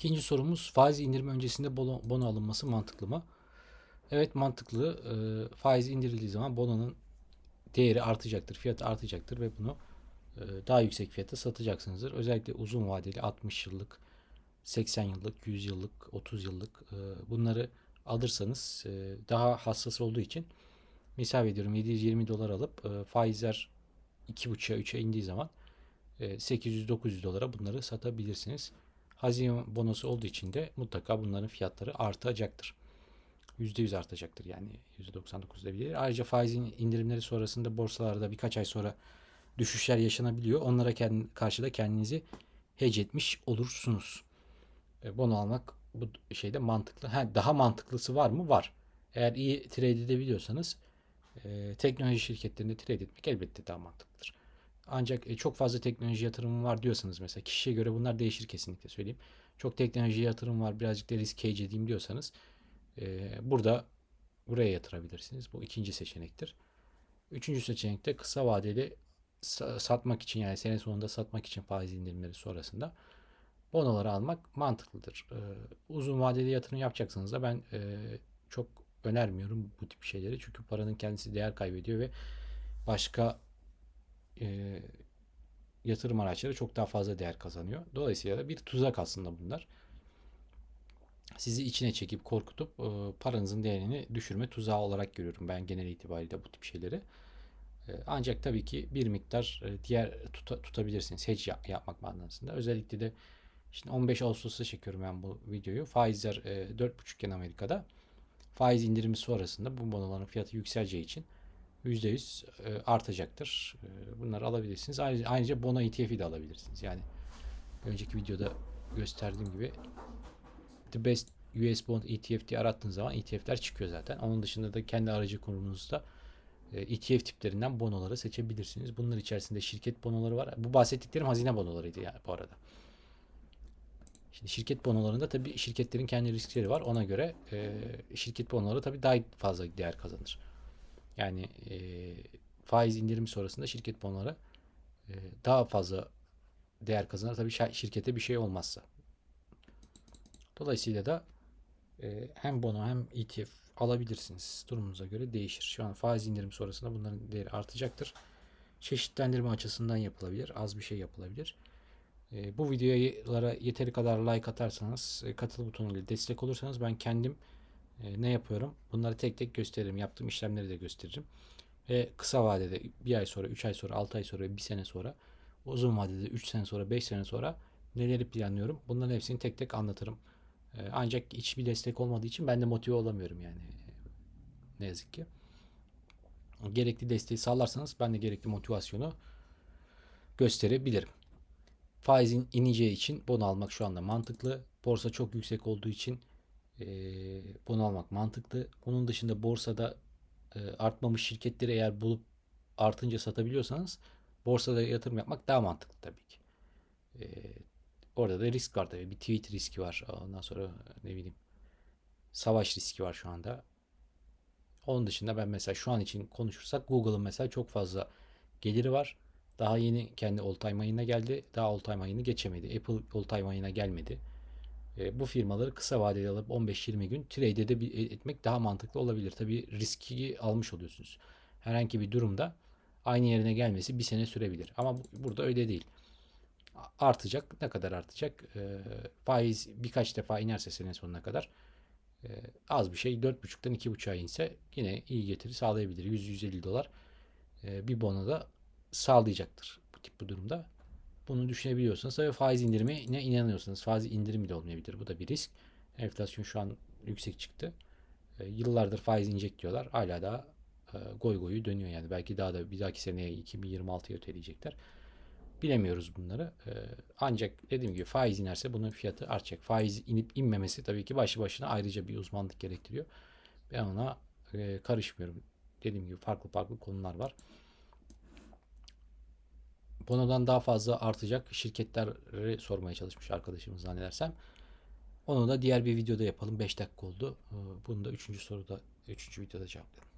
İkinci sorumuz faiz indirimi öncesinde bono, bono alınması mantıklı mı? Evet mantıklı. Ee, faiz indirildiği zaman bononun değeri artacaktır, fiyatı artacaktır ve bunu e, daha yüksek fiyata satacaksınızdır. Özellikle uzun vadeli 60 yıllık, 80 yıllık, 100 yıllık, 30 yıllık e, bunları alırsanız e, daha hassas olduğu için misal ediyorum 720 dolar alıp e, faizler 2.5'a 3'e indiği zaman e, 800-900 dolara bunları satabilirsiniz. Hazine bonosu olduğu için de mutlaka bunların fiyatları artacaktır. %100 artacaktır yani %99 diyebilir. Ayrıca faizin indirimleri sonrasında borsalarda birkaç ay sonra düşüşler yaşanabiliyor. Onlara karşı da kendinizi hedge etmiş olursunuz. E, bono almak bu şeyde mantıklı. Ha, daha mantıklısı var mı? Var. Eğer iyi trade edebiliyorsanız e, teknoloji şirketlerinde trade etmek elbette daha mantıklıdır. Ancak e, çok fazla teknoloji yatırımı var diyorsanız mesela kişiye göre bunlar değişir kesinlikle söyleyeyim. Çok teknoloji yatırım var birazcık da risk edeyim diyorsanız e, burada buraya yatırabilirsiniz. Bu ikinci seçenektir. Üçüncü seçenekte kısa vadeli satmak için yani sene sonunda satmak için faiz indirimleri sonrasında bonoları almak mantıklıdır. Ee, uzun vadeli yatırım yapacaksanız da ben e, çok önermiyorum bu tip şeyleri. Çünkü paranın kendisi değer kaybediyor ve başka e, yatırım araçları çok daha fazla değer kazanıyor. Dolayısıyla da bir tuzak aslında bunlar. Sizi içine çekip korkutup e, paranızın değerini düşürme tuzağı olarak görüyorum ben genel itibariyle bu tip şeyleri. E, ancak tabii ki bir miktar e, diğer tuta, tutabilirsiniz hedge yap, yapmak manasında. Özellikle de Şimdi 15 Ağustos'ta çekiyorum ben bu videoyu. Faizler e, 4.5 iken Amerika'da. Faiz indirimi sonrasında bu bonoların fiyatı yükseleceği için %100 e, artacaktır. E, bunları alabilirsiniz. Ayrıca, bono ETF'i de alabilirsiniz. Yani önceki videoda gösterdiğim gibi The Best US Bond ETF diye arattığınız zaman ETF'ler çıkıyor zaten. Onun dışında da kendi aracı kurumunuzda ETF tiplerinden bonoları seçebilirsiniz. Bunlar içerisinde şirket bonoları var. Bu bahsettiklerim hazine bonolarıydı yani bu arada. Şimdi şirket bonolarında tabii şirketlerin kendi riskleri var. Ona göre e, şirket bonoları tabii daha fazla değer kazanır. Yani e, faiz indirimi sonrasında şirket bonoları e, daha fazla değer kazanır. Tabii şirkete bir şey olmazsa. Dolayısıyla da e, hem bono hem ETF alabilirsiniz. Durumunuza göre değişir. Şu an faiz indirim sonrasında bunların değeri artacaktır. Çeşitlendirme açısından yapılabilir. Az bir şey yapılabilir. E, bu videolara yeteri kadar like atarsanız, e, katıl butonuyla destek olursanız ben kendim e, ne yapıyorum? Bunları tek tek gösteririm. Yaptığım işlemleri de gösteririm. Ve kısa vadede bir ay sonra, 3 ay sonra, 6 ay sonra, 1 sene sonra, uzun vadede 3 sene sonra, 5 sene sonra neleri planlıyorum? Bunların hepsini tek tek anlatırım. E, ancak hiçbir destek olmadığı için ben de motive olamıyorum yani. Ne yazık ki. Gerekli desteği sağlarsanız ben de gerekli motivasyonu gösterebilirim. Faizin ineceği için bunu almak şu anda mantıklı. Borsa çok yüksek olduğu için e, bunu almak mantıklı. Onun dışında borsada e, artmamış şirketleri eğer bulup artınca satabiliyorsanız borsada yatırım yapmak daha mantıklı tabii ki. E, orada da risk var tabii. Bir tweet riski var. Ondan sonra ne bileyim savaş riski var şu anda. Onun dışında ben mesela şu an için konuşursak Google'ın mesela çok fazla geliri var. Daha yeni kendi all time ayına geldi. Daha all time ayını geçemedi. Apple all time ayına gelmedi. E, bu firmaları kısa vadeli alıp 15-20 gün trade de etmek daha mantıklı olabilir. Tabi riski almış oluyorsunuz. Herhangi bir durumda aynı yerine gelmesi bir sene sürebilir. Ama bu, burada öyle değil. Artacak. Ne kadar artacak? E, faiz birkaç defa inerse sene sonuna kadar e, az bir şey 4.5'tan 2.5'a inse yine iyi getiri sağlayabilir. 100-150 dolar e, bir bonoda sağlayacaktır bu tip bu durumda. Bunu düşünebiliyorsanız tabii faiz indirimi ne inanıyorsanız faiz indirim bile olmayabilir. Bu da bir risk. Enflasyon şu an yüksek çıktı. E, yıllardır faiz inecek diyorlar. Hala da e, goy goyu dönüyor yani. Belki daha da bir dahaki seneye 2026'ya öteleyecekler. Bilemiyoruz bunları. E, ancak dediğim gibi faiz inerse bunun fiyatı artacak. Faiz inip inmemesi tabii ki başı başına ayrıca bir uzmanlık gerektiriyor. Ben ona e, karışmıyorum. Dediğim gibi farklı farklı konular var. Bono'dan daha fazla artacak şirketleri sormaya çalışmış arkadaşımız zannedersem. Onu da diğer bir videoda yapalım. 5 dakika oldu. Ee, bunu da 3. soruda 3. videoda cevaplayalım.